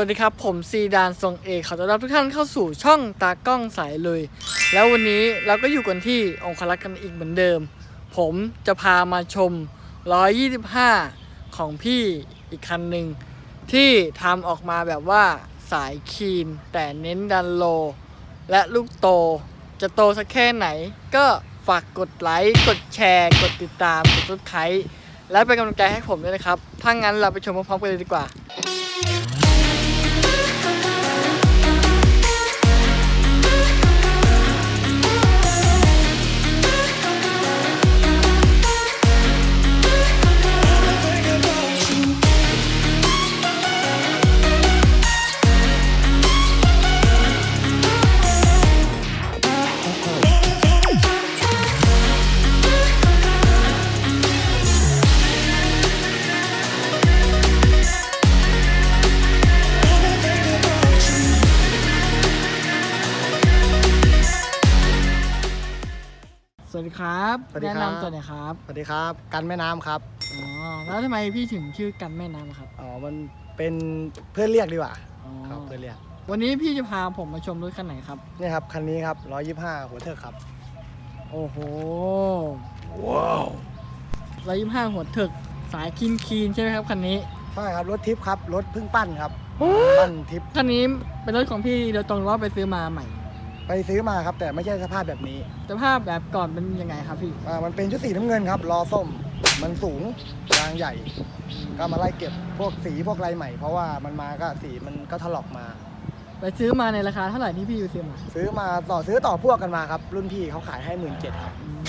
วัสดีครับ ผมซีดานทรงเอกขอต้อนรับทุกท่านเข้าสู่ช่องตากล้องสายเลย แล้ววันนี้เราก็อยู่กันที่องคลักษ์กันอีกเหมือนเดิม ผมจะพามาชม 125 ของพี่อีกคันหนึ่ง ที่ทำออกมาแบบว่าสายคีน แต่เน้นดันโล และลูกโต จะโตสักแค่ไหน ก็ฝากกดไลค์กดแชร์ กดติดตามกดซับสไครต์และเป็นกำลังใจให้ผมด้วยนะครับถ้างั้นเราไปชมพร้อมๆกันเลยดีกว่า ครับสวัสดีแนะครับนำตัวหน่อยครับสวัสดีครับ กันแม่น้ำครับ อ๋อแล้วทำไมพี่ถึงชื่อกันแม่น้ำครับอ๋อ มันเป็นเพื่อนเรียกดีกว่า อ๋อครับเพื่อนเรียก วันนี้พี่จะพาผมมาชมรถคันไหนครับเนี่ยครับ คันนี้ครับ 125 หัวเทิกครับ โอ้โหว้าว ร้อยยี่ห้าหัวถึกสายคีนคีนๆใช่ไหมครับคันนี้ ใช่ครับ รถทิปครับ รถเพึ่งปั้นครับ ปั้นทิป คันนี้เป็นรถของพี่โดยตรงหรือว่าไปซื้อมาใหม่ ไปซื้อมาครับ แต่ไม่ใช่สภาพแบบนี้สภาพแบบก่อนเป็นยังไงครับพี่ อ่ามันเป็นชุดสีน้ำเงินครับล้อส้ม มันสูงยางใหญ่ ก็มาไล่เก็บพวกสีพวกลายใหม่ เพราะว่ามันมาก็สีมันก็ถลอกมา ไปซื้อมาในราคาเท่าไหร่ที่พี่ไปซื้อมาซื้อมาต่อซื้อต่อพวกกันมาครับ รุ่นพี่เขาขายให้หมื่นเจ็ดครับอืม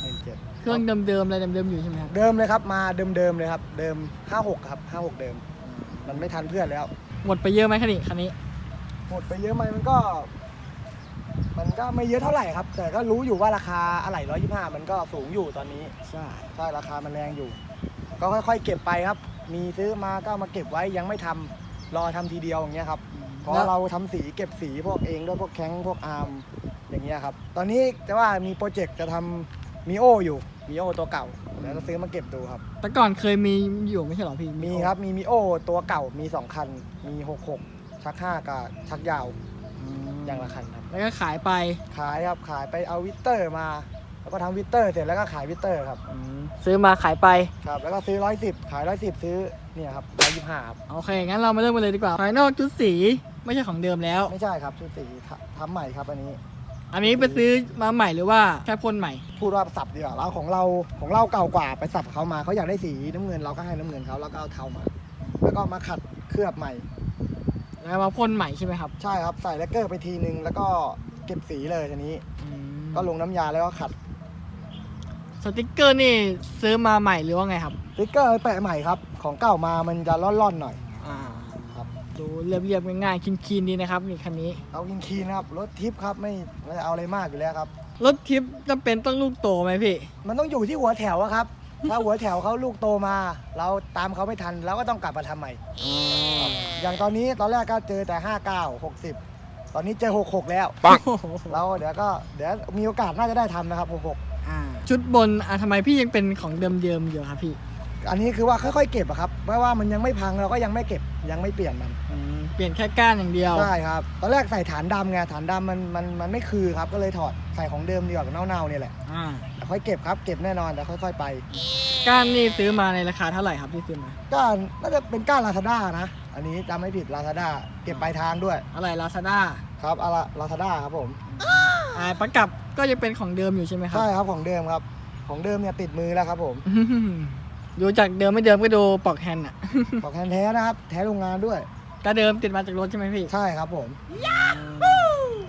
หมื่นเจ็ดเครื่องเดิมๆอะไรเดิมๆอยู่ใช่ไหมครับ เดิมเลยครับมาเดิมๆเลยครับ เดิม56ครับ56เดิม มันไม่ทันเพื่อนแล้ว หมดไปเยอะไหมคันนี้คันนี้ หมดไปเยอะไหมมันก็ มันก็ไม่เยอะเท่าไหร่ครับ แต่ก็รู้อยู่ว่าราคาอะไหล่ร้อยยี่ห้ามันก็สูงอยู่ตอนนี้ ใช่ใช่ราคามันแรงอยู่ ก็ค่อยๆเก็บไปครับ มีซื้อมาก็เอามาเก็บไว้ยังไม่ทำรอทำทีเดียวอย่างเงี้ยครับเพราะแล้วเราทำสีเก็บสีพวกเองด้วยพวกแข้งพวกอาร์มอย่างเงี้ยครับ ตอนนี้แต่ว่ามีโปรเจกต์จะทำมีโออยู่มีโอตัวเก่าแล้วก็ซื้อมาเก็บดูครับ แต่ก่อนเคยมีอยู่ไม่ใช่เหรอพี่มีครับมีมีโอตัวเก่ามีสองคันมีหกหกชักห้ากับชักยาว อืมอย่างละคันครับ แล้วก็ขายไปขายครับขายไปเอาวิตเตอร์มา แล้วก็ทำวิตเตอร์เสร็จแล้วก็ขายวิตเตอร์ครับอืมซื้อมาขายไป ครับ แล้วก็ซื้อร้อยสิบขายร้อยสิบซื้อเนี่ยครับร้อยยี่ห้าครับโอเค งั้นเรามาเริ่มกันเลยดีกว่า ภายนอกชุดสีไม่ใช่ของเดิมแล้ว ไม่ใช่ครับชุดสีททำใหม่ครับอันนี้ อันนี้ไปซื้อมาใหม่หรือว่าแค่พ่นใหม่ พูดว่าสับดีกว่าแล้วของเราของเราเก่ากว่าไปสับเขามาเขาอยากได้สีน้ำเงินเราก็ให้น้ำเงินเขาแล้วก็เอาเทามา แล้วก็มาขัดเคลือบใหม่ แล้วมาพ่นใหม่ใช่ไหมครับ ใช่ครับ ใส่แลกเกอร์ไปทีนึง แล้วก็เก็บสีเลยทีนี้อืมก็ลงน้ำยาแล้วก็ขัดสติกเกอร์นี่ซื้อมาใหม่หรือว่าไงครับ สติ๊กเกอร์แปะใหม่ครับ ของเก่ามามันจะร่อนๆหน่อย อ่าครับ ดูเรียบๆง่ายๆคีนๆดีนะครับนี่คันนี้ เอากินคีนนะครับ รถทิปครับไม่ไม่เอาอะไรมากอยู่แล้วครับ รถทิปจำเป็นต้องลูกโตไหมพี่ มันต้องอยู่ที่หัวแถวอะครับ ถ้าหัวแถวเขาลูกโตมา เราตามเขาไม่ทันเราก็ต้องกลับมาทำใหม่ อย่างตอนนี้ตอนแรกก็เจอแต่ 59 60 ตอนนี้เจอ 66 แล้ว เราเดี๋ยวก็เดี๋ยวมีโอกาสน่าจะได้ทำนะครับอ่าชุดบนอะทำไมพี่ยังเป็นของเดิมๆอยู่ครับพี่66อันนี้คือว่าค่อยๆเก็บอะครับเพราะว่ามันยังไม่พังเราก็ยังไม่เก็บยังไม่เปลี่ยนมันอืมเปลี่ยนแค่ก้านอย่างเดียว ใช่ครับ ตอนแรกใส่ฐานดำไงฐานดำมันมันมันไม่คือครับก็เลยถอดใส่ของเดิมดีกว่าเน่าๆเนี่ยแหละ อ่าแต่ ค่อยเก็บครับเก็บแน่นอนแต่ค่อย ๆ ไป ก้านนี่ซื้อมาในราคาเท่าไหร่ครับที่ซื้อมาก็น่าจะเป็นก้านลาซาด้านะ อันนี้จำไม่ผิดลาซาด้าเก็บปลายทางด้วย อะไรลาซาด้าครับอะไรลาซาด้าครับผมอ่าประกับก็ยังเป็นของเดิมอยู่ใช่ไหมครับ ใช่ครับของเดิมครับ ของเดิมเนี่ยติดมือแล้วครับผมอื้อหือดูจากเดิมไม่เดิมก็ดูปลอกแฮนด์อะของแทนแท้นะครับ แท้โรงงานด้วย ก็เดิมติดมาจากรถใช่ไหมพี่ใช่ครับผม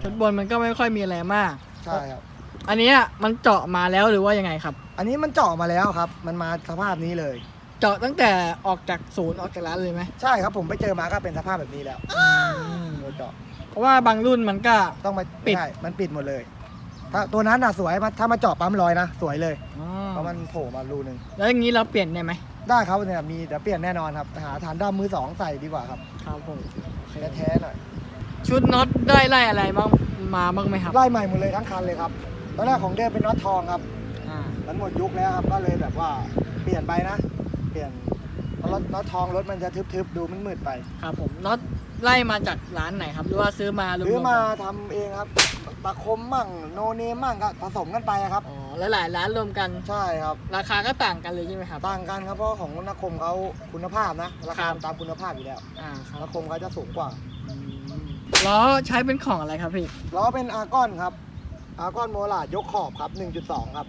ชุดบนมันก็ไม่ค่อยมีอะไรมาก ใช่ครับ อันเนี้ยมันเจาะมาแล้วหรือว่ายังไงครับ อันนี้มันเจาะมาแล้วครับ มันมาสภาพนี้เลย เจาะตั้งแต่ออกจากศูนย์ออกจากร้านเลยไหมใช่ครับผมไปเจอมาก็เป็นสภาพแบบนี้แล้วตัวเจาะเพราะว่าบางรุ่นมันก็ ต้องมาปิด ใช่มันปิดหมดเลย ถ้าตัวนั้นน่ะสวยมาถ้ามาเจาะปั๊มลอยนะสวยเลยอ๋อเพราะมันโผล่มารูนึงแล้วอย่างนี้เราเปลี่ยนได้ไหมได้ครับเนี่ยมีเดี๋ยวเปลี่ยนแน่นอนครับหาฐานดำมือสองใส่ดีกว่าครับครับผมโอเคแท้ๆหน่อยชุดน็อตได้ไล่อะไรบ้างมาบ้างไหมครับไล่ใหม่หมดเลยทั้งคันเลยครับ ตอนแรกของเดิมเป็นน็อตทองครับ อ่ามันหมดยุคแล้วครับ ก็เลยแบบว่าเปลี่ยนไปนะ เปลี่ยนเพราะรถน็อตทองรถมันจะทึบๆ ดูมันมืดไป ครับผมน็อตไล่มาจากร้านไหนครับ หรือว่าซื้อมารวมๆซื้อมากันทำเองครับตะคมมั่งโนเนมมั่งก็ผสมกันไปอะครับ อ๋อแล้วหลายร้านรวมกัน ใช่ครับ ราคาก็ต่างกันเลยใช่ไหมครับ ต่างกันครับเพราะของนักคมเขาคุณภาพนะ ราครัคาบตามคุณภาพอยู่แล้วอ่าครับนักคมเขาจะสูงกว่าอืมล้อใช้เป็นของอะไรครับพี่ล้อเป็นอาร์กอนครับ อาร์กอนโมลาดยกขอบครับ 1.2 ครับ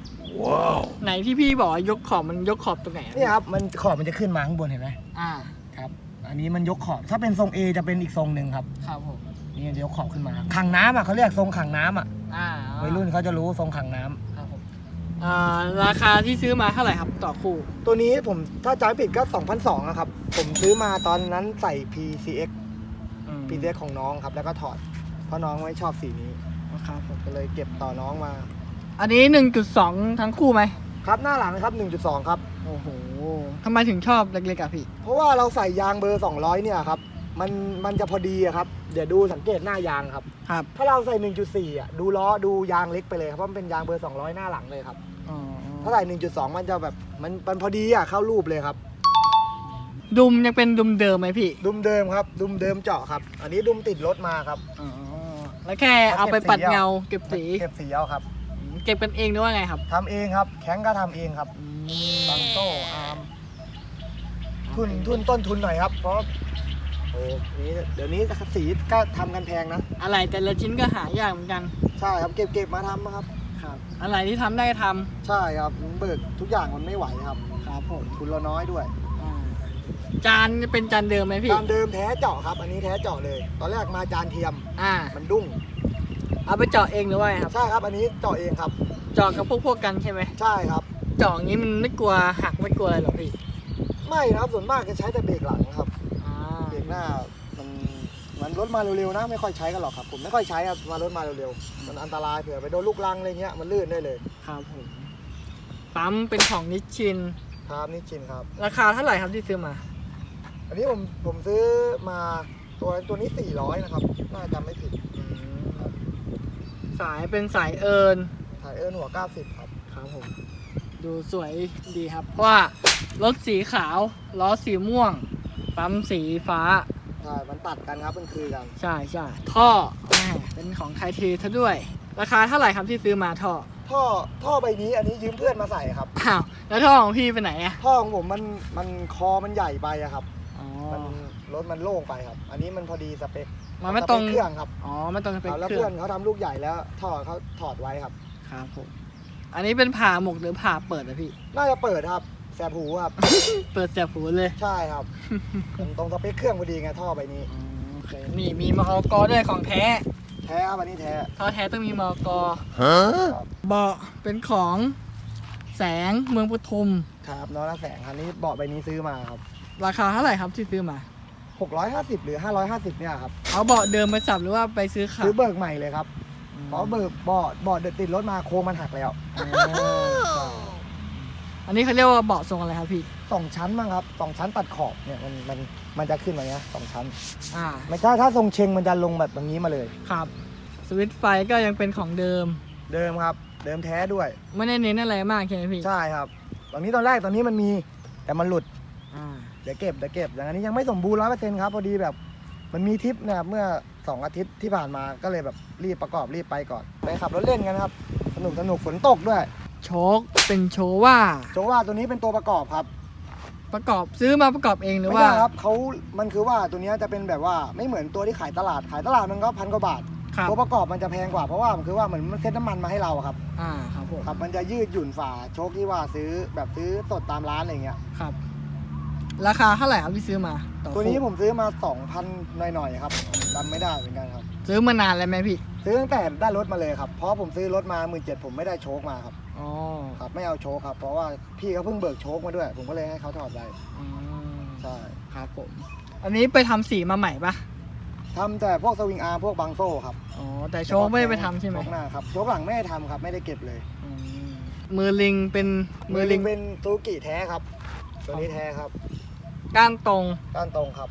ไหนที่พี่บอกว่ายกขอบมันยกขอบตรงไหนอะนี่ครับ มันขอบมันจะขึ้นมาข้างบนเห็นไหมอ่า ครับ อันนี้มันยกขอบ ถ้าเป็นทรง A จะเป็นอีกทรงหนึ่งครับ ครับผม นี่มันจะยกขอบขึ้นมา ขังน้ำอะเขาเรียกทรงขังน้ำอะอ่าวัยรุ่นเขาจะรู้ทรงขังน้ำครับผมอ่าราคาที่ซื้อมาเท่าไหร่ครับต่อคู่ ตัวนี้ผมถ้าจำไม่ผิดก็2,200นะครับ ผมซื้อมาตอนนั้นใส่ PCX อืม PCX ของน้องครับ แล้วก็ถอด เพราะน้องไม่ชอบสีนี้ ครับผมก็เลยเก็บต่อน้องมา อันนี้ 1.2 ทั้งคู่ไหมครับหน้าหลังครับ 1.2 ครับ โอ้โหทำไมถึงชอบเล็กๆอะพี่ เพราะว่าเราใส่ยางเบอร์ 200 เนี่ยครับ มันมันจะพอดีอะครับ เดี๋ยวดูสังเกตหน้ายางครับ ครับถ้าเราใส่ 1.4อะดูล้อดูยางเล็กไปเลยครับเพราะมันเป็นยางเบอร์ 200 หน้าหลังเลยครับ อ๋อถ้าใส่ 1.2 มันจะแบบมันมันพอดีอะเข้ารูปเลยครับ ดุมยังเป็นดุมเดิมไหมพี่ ดุมเดิมครับ ดุมเดิมเจาะครับ อันนี้ดุมติดรถมาครับ อ๋อ แล้วแค่เอาไปปัดเงาเก็บสีเก็บสีเอาครับ เก็บกันเองหรือว่าไงครับทำเองครับ แข็งก็ทำเองครับบังโซ่อาร์มทุนทุนต้นทุนหน่อยครับ เพราะโอ้นี้เดี๋ยวนี้สีก็ทำกันแพงนะ อะไรแต่ละชิ้นก็หายากเหมือนกัน ใช่ครับเก็บเก็บมาทำครับ ครับ อะไรที่ทำได้ทำใช่ครับเบิกทุกอย่างมันไม่ไหวครับ ครับผมทุนเราน้อยด้วยอ่า จานเป็นจานเดิมไหมพี่ จานเดิมแท้เจาะครับ อันนี้แท้เจาะเลย ตอนแรกมาจานเทียม อ่า มันดุ้ง เอาไปเจาะเองหรือว่าไงครับ ใช่ครับ อันนี้เจาะเองครับ เจาะกับพวกพวกกันใช่ไหม ใช่ครับ เจาะอย่างนี้มันไม่กลัวหักไม่กลัวอะไรหรอพี่ ไม่นะครับ ส่วนมากจะใช้แต่เบรกหลังครับ อ่า เบรกหน้า มันมันรถมาเร็วๆนะ ไม่ค่อยใช้กันหรอกครับ ผมไม่ค่อยใช้ครับ มารถมาเร็วๆ มันอันตรายเผื่อไปโดนลูกลังอะไรเงี้ย มันลื่นได้เลย ครับผม ปั๊มเป็นของนิชชิน ครับนี่ชินครับ ราคาเท่าไหร่ครับที่ซื้อมา อันนี้ผมผมซื้อมาตัวตัวนี้400นะครับ น่าจำไม่ผิดสายเป็นสายเอิญถ่ายเอิร์นหัว90ครับ ครับผม ดูสวยดีครับ เพราะว่ารถสีขาวล้อสีม่วง ปั๊มสีฟ้า ใช่ มันตัดกันครับมันคือกัน ใช่ใช่ท่อแหม่เป็นของไทยเทซะด้วย ราคาเท่าไหร่ครับที่ซื้อมาท่อท่อท่อใบนี้อันนี้ยืมเพื่อนมาใส่ครับ อ้าวแล้วท่อของพี่ไปไหนอะท่อของผมมันมันคอมันใหญ่ไปอะครับอ๋อมัน รถมันโล่งไปครับ อันนี้มันพอดีสเปคมันไม่ตรงสเปคเครื่องครับอ๋อมันตรงสเปคเอาแล้วเครื่เพื่อองนเขาทำลูกใหญ่แล้วท่อเขาถอดไว้ครับ ครับผมอันนี้เป็นผ่าหมกหรือผ่าเปิดอะพี่ น่าจะเปิดครับแสบหูครับ เปิดแสบหูเลยใช่ครับ ตรงตรงสเปคเครื่องพอดีไงท่อใบนี้โอเคนี่มีมอกด้วยของแท้แท้ครับอันนี้แท้ ท่อแท้ต้องมีมอกเบาะเป็นของแสงเมืองปทุม ครับน้องละแสงคันนี้เบาะใบนี้ซื้อมาครับ ราคาเท่าไหร่ครับที่ซื้อมา 650 หรือ 550 เนี่ยครับเอาเบาะเดิมไปสับหรือว่าไปซื้อขับซื้อเบิกใหม่เลยครับเพราะเบิกเบาะเบาะเดินติดรถมาโค้งมันหักแล้วอ๋ออันนี้เขาเรียกว่าเบาะทรงอะไรครับพี่สองชั้นมั้งครับสองชั้นตัดขอบเนี่ยมันมันมันจะขึ้นมาเนี้ยสองชั้นอ่าไม่ใช่ถ้าทรงเชงมันจะลงแบบอย่างนี้มาเลยครับ สวิตช์ไฟก็ยังเป็นของเดิมเดิมครับ เดิมแท้ด้วยไม่ได้เน้นอะไรมากใช่ไหมพี่ใช่ครับตอนนี้ตอนแรกตอนนี้มันมีแต่มันหลุดอ่า เดี๋ยวเก็บเดี๋ยวเก็บอย่างอันนี้ยังไม่สมบูรณ์ร้อยเปอร์เซ็นต์ครับพอดีแบบมันมีทริปนะครับเมื่อสองอาทิตย์ที่ผ่านมาก็เลยแบบรีบประกอบรีบไปก่อนไปขับรถเล่นกันครับ สนุกสนุกฝนตกด้วย โชคเป็นโชว่า โจว่าตัวนี้เป็นตัวประกอบครับประกอบซื้อมาประกอบเองหรือไม่ว่า ใช่ครับเขามันคือว่าตัวเนี้ยจะเป็นแบบว่าไม่เหมือนตัวที่ขายตลาดขายตลาดมันก็พันกว่าบาทครับ ตัวประกอบมันจะแพงกว่าเพราะว่ามันคือว่าเหมือนมันเซ็ตน้ำมันมาให้เราอะครับอ่าครับผมครับมันจะยืดหยุ่นฝาโชคที่ว่าซื้อแบบซื้อสดตามร้านอะไรเงี้ยครับ ราคาเท่าไหร่ครับที่ซื้อมาต่อตัวนี้คู่ผมซื้อมา 2,000 หน่อยๆครับจำไม่ได้เหมือนกันครับ ซื้อมานานแล้วไหมพี่ซื้อตั้งแต่ได้รถมาเลยครับ เพราะผมซื้อรถมาหมื่นเจ็ดผมไม่ได้โชคมาครับอ๋อครับ ไม่เอาโชคครับ เพราะว่าพี่เขาเพิ่งเบิกโชคมาด้วย ผมก็เลยให้เขาถอดไปอืมใช่ครับผม อันนี้ไปทำสีมาใหม่ปะทำแต่พวกสวิงอาร์พวกบังโซ่ครับอ๋อแต่โชคไม่ได้ไปทำใช่ไหมโชคหน้าครับโชคหลังไม่ได้ทำครับไม่ได้เก็บเลยอืมมือลิงเป็นมือลิงเป็นซูกิแท้ครับ ตัวนี้แท้ครับ ก้านตรงด้านตรงครับ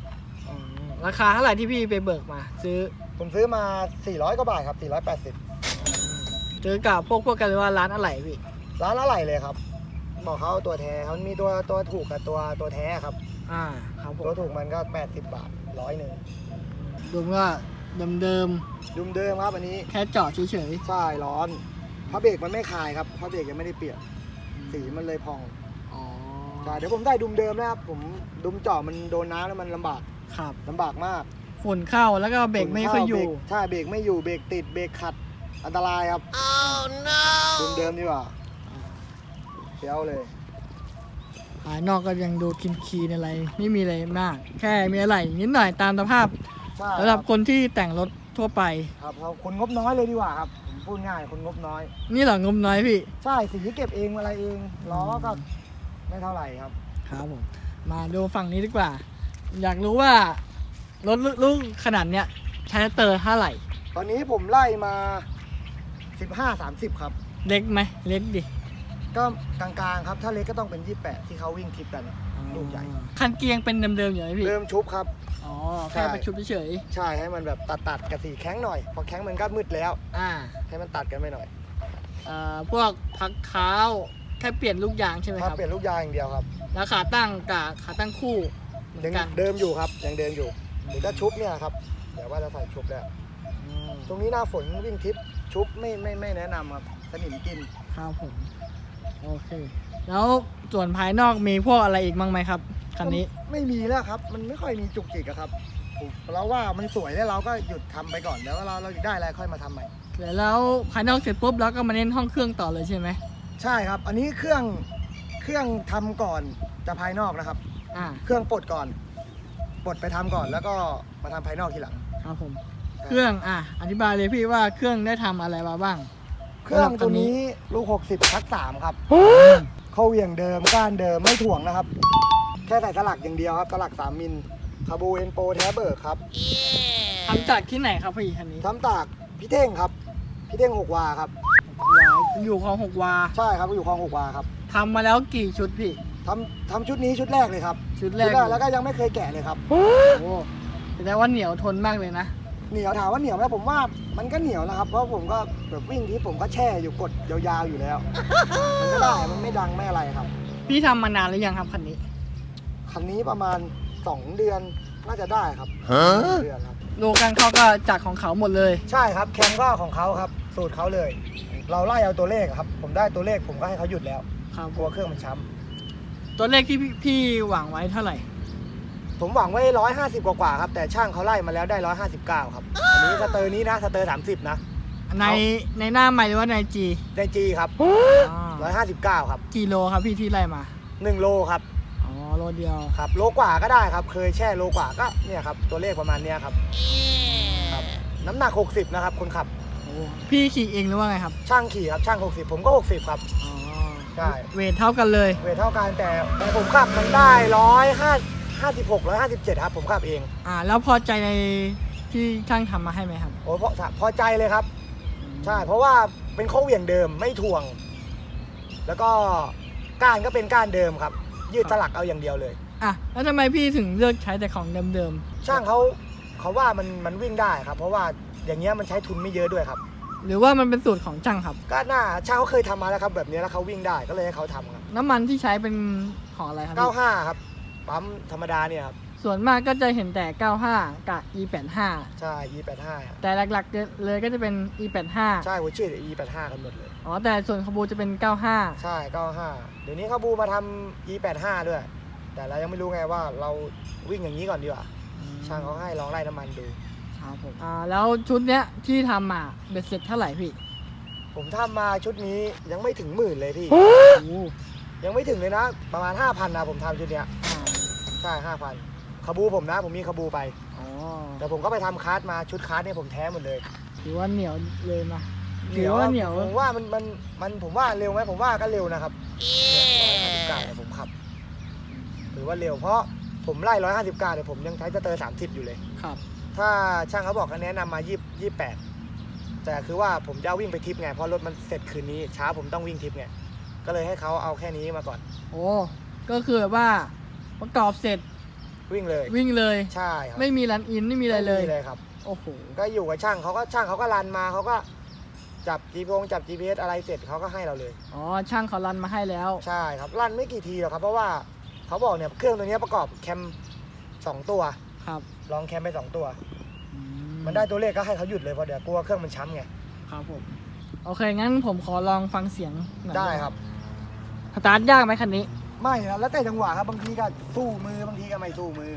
อืมราคาเท่าไหร่ที่พี่ไปเบิกมา ซื้อผมซื้อมา 400 กว่าบาทครับ480ซื้อกับพวกพวกกันหรือว่าร้านอะไรพี่ร้านอะไรเลยครับ บอกเขาเอาตัวแท้เขามีตัวตัวถูกกับตัวตัวแท้ครับ อ่าครับผมตัวถูกมันก็ 80 บาทร้อยหนึ่งดูว่าเดิมดุมเดิมครับอันนี้ ๆแค่เจาะเฉยใช่ร้อนพระเบรกมันไม่คายครับพระเบรกยังไม่ได้เปลี่ยนๆสีมันเลยพองอ๋อ ใช่เดี๋ยวผมได้ดุมเดิมนะครับ ผมดุมเจาะมันโดนน้ำแล้วมันลำบากครับลำบากมากฝุ่นเข้าแล้วก็เบรกไม่ค่อยอยู่เบรกใช่เบรกไม่อยู่เบรกติดเบรกขัดอันตรายครับดุมเดิมดีกว่าเดี๋ยวเลยภายนอกก็ยังดูคินคีนอะไร ไม่มีอะไรมาก แค่มีอะไรนิดหน่อยตามสภาพใช่สำหรับคนที่แต่งรถทั่วไป ครับเราคนงบน้อยเลยดีกว่าครับผมพูดง่ายคนงบน้อย นี่เหรองมน้อยพี่ ใช่สีเก็บเองอะไรเองล้อก็ ไม่เท่าไหร่ครับ ครับผม มาดูฝั่งนี้ดีกว่า อยากรู้ว่ารถลูกขนาดเนี้ยใช้เตอร์เท่าไหร่ ตอนนี้ผมไล่มา 15 30 ครับ เล็กไหมเล็กดิ ก็กลางๆครับ ถ้าเล็กก็ต้องเป็น 28 ที่เขาวิ่งทริปกันลูกใหญ่ คันเกียงเป็นเดิมๆอยู่ไหมพี่ เริ่มชุบครับ อ๋อแค่ไปชุบเฉยใช่ให้มันแบบตัดตัดๆกับสีแข้งหน่อยเพอแข้งมันก็มืดแล้ว ๆอ่าให้มันตัดกันไปหน่อย เอ่อพวกพักเท้า แค่เปลี่ยนลูกยางใช่ไหมคถ้ารับ เปลี่ยนลูกยางอย่างเดียวครับ แล้วขาตั้งกับขาตั้งคู่เหมือยังนกันเดิมอยู่ครับยังเดิมอยู่หรือถ้าชุบเนี่ยครับเดี๋ยวว่าจะใส่ชุบแล้วอืมตรงนี้หน้าฝนวิ่งทริปชุบไม่ไม่ไม่แนะนำครับสนิมกินครับผม โอเค แล้วส่วนภายนอกมีพวกอะไรอีกบ้างไหมครับคันนี้ ไม่มีแล้วครับ มันไม่ค่อยมีจุกจิกอะครับเราว่ามันสวยแล้วเราก็หยุดทำไปก่อนแล้วเราเราได้อะไรค่อยมาทำใหม่แล้วภายนอกเสร็จปุ๊บแล้วก็มาเน้นห้องเครื่องต่อเลยใช่ไหม ใช่ครับ อันนี้เครื่องเครื่องทำก่อนจะภายนอกนะครับ อ่าเครื่องปลดก่อนปลดไปทำก่อนแล้วก็มาทำภายนอกทีหลัง ครับผม เครื่องอะอธิบายเลยพี่ว่าเครื่องได้ทำอะไรมาบ้าง เครื่องสำหรับตัตัววนี้นี้ลูก 60ทักสามครับเข้าเหวี่ยงเดิมก้านเดิมไม่ถ่วงนะครับ แค่ใส่สลักอย่างเดียวครับสลัก 3 มิลคาบูเอนโปแทเบิร์กครับทำจากที่ไหนครับพี่คันนี้ ทำตากพี่เท่งครับ พี่เท่งหกวาครับวา อยู่คลองหกวาใช่ครับอยู่คลองหกวาครับทำมาแล้วกี่ชุดพี่ทำทำชุดนี้ชุดแรกเลยครับชุดแรชุกดแรกแล้วก็ยังไม่เคยแกะเลยครับโอ้แสดงว่าเหนียวทนมากเลยนะเหนียวถามว่าเหนียวไหมผมว่ามันก็เหนียวนะครับ เพราะผมก็แบบวิ่งที่ผมก็แช่อยู่กดยาวๆอยู่แล้วมันก็ได้มันไม่ดังไม่อะไรครับ พี่ทำมานานหรือยังครับคันนี้คันนี้ประมาณ 2 เดือนน่าจะได้ครับสองเดือนครับโลกันเขาก็จากของเขาหมดเลย ใช่ครับแคมก็ของเขาครับสูตรเขาเลย เราไล่เอาตัวเลขครับ ผมได้ตัวเลขผมก็ให้เขาหยุดแล้วครับกลัวเครื่องมันช้ตัวเลขที่พี่พี่หวังไว้เท่าไหร่ำผมหวังไว้ร้อยห้าสิบกว่าๆครับ แต่ช่างเขาไล่มาแล้วได้ร้อยห้าสิบเก้าครับ อันนี้สเตอร์นี้นะสเตอร์สามสิบนะ ในในหน้าใหม่หรือว่าในจีได้จีครับร้อยห้าสิบเก้าครับกิโลครับพี่ที่ไล่มาหนึ่งโลครับอ๋อโลเดียว ครับ โลกว่าก็ได้ครับ เคยแช่โลกว่าก็เนี่ยครับตัวเลขประมาณเนี้ยครับครับน้ำหนัก60นะครับคนขับโอ้ พี่ขี่เองหรือว่าไงครับ ช่างขี่ครับช่าง 60 ผมก็ 60 ครับ อ๋อใช่ เวทเท่ากันเลย เวทเท่ากันแต่แต่ผมขับมันได้ร้อยห้าห้าสิบหกร้อยห้าสิบเจ็ดครับผมขับเอง อ่า แล้วพอใจในที่ช่างทำมาให้ไหมครับ โอ้ยพอพอใจเลยครับ ใช่ เพราะว่าเป็นโค้งเหวี่ยงเดิมไม่ถ่วง แล้วก็ก้านก็เป็นก้านเดิมครับ ยืดสลักเอาอย่างเดียวเลย อะแล้วทำไมพี่ถึงเลือกใช้แต่ของเดิมช่างเขาเขาว่ามันมันวิ่งได้ครับ เพราะว่าอย่างเงี้ยมันใช้ทุนไม่เยอะด้วยครับๆ หรือว่ามันเป็นสูตรของช่างครับ ก็น่าช่างเขาเคยทำมาแล้วครับ แบบนี้แล้วเขาวิ่งได้ก็เลยให้เขาทำครับน้ำมันที่ใช้เป็นของอะไรครับพี่95ครับปั๊มธรรมดาเนี่ยครับส่วนมากก็จะเห็นแต่ 95 กับ E85 ใช่ E85 ครับแต่หลักๆเลยก็จะเป็น E85 ใช่หัวเชื่อ E85 กันหมดเลย อ๋อแต่ส่วนขบูจะเป็น 95 ใช่ 95 เดี๋ยวนี้เขาบูมาทำ E85 ด้วย แต่เรายังไม่รู้ไงว่าเราวิ่งอย่างนี้ก่อนดีกว่าช่างเขาให้ลองไล่น้ำมันดู ครับผมอ่าแล้วชุดเนี้ยที่ทำมาเบ็ดเสร็จเท่าไหร่พี่ผมทำมาชุดนี้ยังไม่ถึงหมื่นเลยพี่ โอ้ยังไม่ถึงเลยนะประมาณ 5,000นะผมทำชุดเนี้ยอ่าใช่5,000ขบูผมนะ ผมมีขบูไปอ๋อแต่ผมก็ไปทำคาร์ดมาชุดคาร์ดเนี่ยผมแท้หมดเลยถือว่าเหนียวเลยนะ ถือว่าเหนียว ผมว่ามันมันมันผมว่าเร็วไหมผมว่าก็เร็วนะครับเนี่ยร้อยห้าสิบเก้าเนี่ยผมขับถือว่าเร็วเพราะผมไล่ร้อยห้าสิบเก้าเนี่ยผมยังใช้สเตอร์สามสิบอยู่เลย ครับ ถ้าช่างเขาบอกเขาแนะนำมายี่ยี่แปดแต่คือว่าผมจะเอาวิ่งไปทริปไงเพราะรถมันเสร็จคืนนี้เช้าผมต้องวิ่งทริปไงก็เลยให้เขาเอาแค่นี้มาก่อน โอ้ก็คือแบบว่าประกอบเสร็จวิ่งเลยวิ่งเลย ใช่ครับไม่มีรันอินไม่มีอะไรเลยม่มีเลยครับ โอ้โหก็อยู่กับช่างเขาก็ช่างเขาก็รันมาเขาก็จับ GPS จับ GPS อะไรเสร็จเขาก็ให้เราเลย อ๋อช่างเขารันมาให้แล้ว ใช่ครับลั่นไม่กี่ทีหรอกครับ เพราะว่าเขาบอกเนี่ยเครื่องตัวเนี้ยประกอบแคมสองตัวครับ ลองแคมไปสองตัวอืมันได้ตัวเลขก็ให้เขาหยุดเลยเพราะเดี๋ยวกลัวเครื่องมันช้ำไง ครับผม โอเค งั้นผมขอลองฟังเสียงหน่อยได้ครับ สตาร์ทยากไหมคันนี้ ไม่นะแล้วแต่จังหวะครับบางทีก็สู้มือบางทีก็ไม่สู้มือ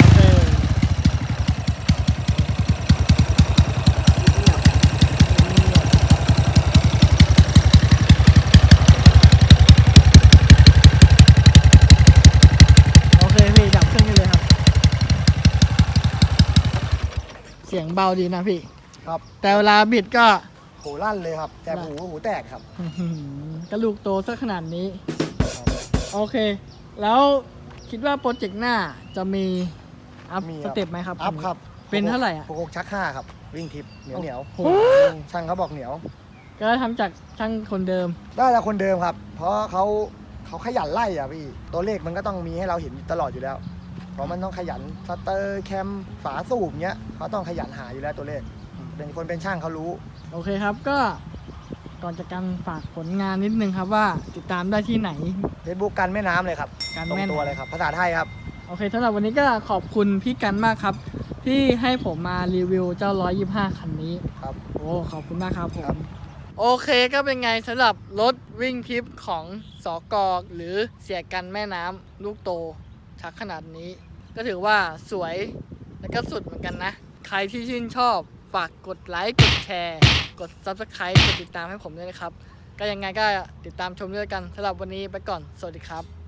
โอเคโอเคพี่ดับเครื่องนี้เลยครับ เสี ยงเบาดีนะพี่ ครับแต่เวลาบิดก็ หูลั่นเลยครับ แต่หูหูแตกครับ อื้อหือกระลูกโตซะขนาดนี้ โอเค แล้วคิดว่าโปรเจกต์หน้าจะมีอัพมีสเต็ปไหมครับอัพครับเป็นเท่าไหร่อะหกชักห้าครับ วิ่งทิปเหนียวเหนียวโอ้โห ช่างเขาบอกเหนียว ก็ทำจากช่างคนเดิม ได้แต่คนเดิมครับ เพราะเขาเขาขยันไล่อะพี่ ตัวเลขมันก็ต้องมีให้เราเห็นตลอดอยู่แล้ว เพราะมันต้องขยันสเตอร์แคมฝาสูบเนี้ยเขาต้องขยันหาอยู่แล้วตัวเลข เป็นคนเป็นช่างเขารู้ โอเคครับก็ก่อนจากการฝากผลงานนิดนึงครับว่าติดตามได้ที่ไหนเฟซบุ๊กกันแม่น้ำเลยครับกันตรงแม่นตัวเลยครับ ภาษาไทยครับ โอเคสำหรับวันนี้ก็ขอบคุณพี่กันมากครับ ที่ให้ผมมารีวิวเจ้า 125 คันนี้ ครับ โอ้ ขอบคุณมากครับผครัม บ โอเคก็เป็นไงสำหรับรถวิ่งทริปของสอกอหรือเสียกันแม่น้ำลูกโต ชักขนาดนี้ ก็ถือว่าสวยและก็สุดเหมือนกันนะ ใครที่ชื่นชอบฝากกดไลค์กดแชร์ กด Subscribe กดติดตามให้ผมด้วยนะครับ ก็ยังไงก็ติดตามชมด้วยกันสำหรับวันนี้ไปก่อน สวัสดีครับ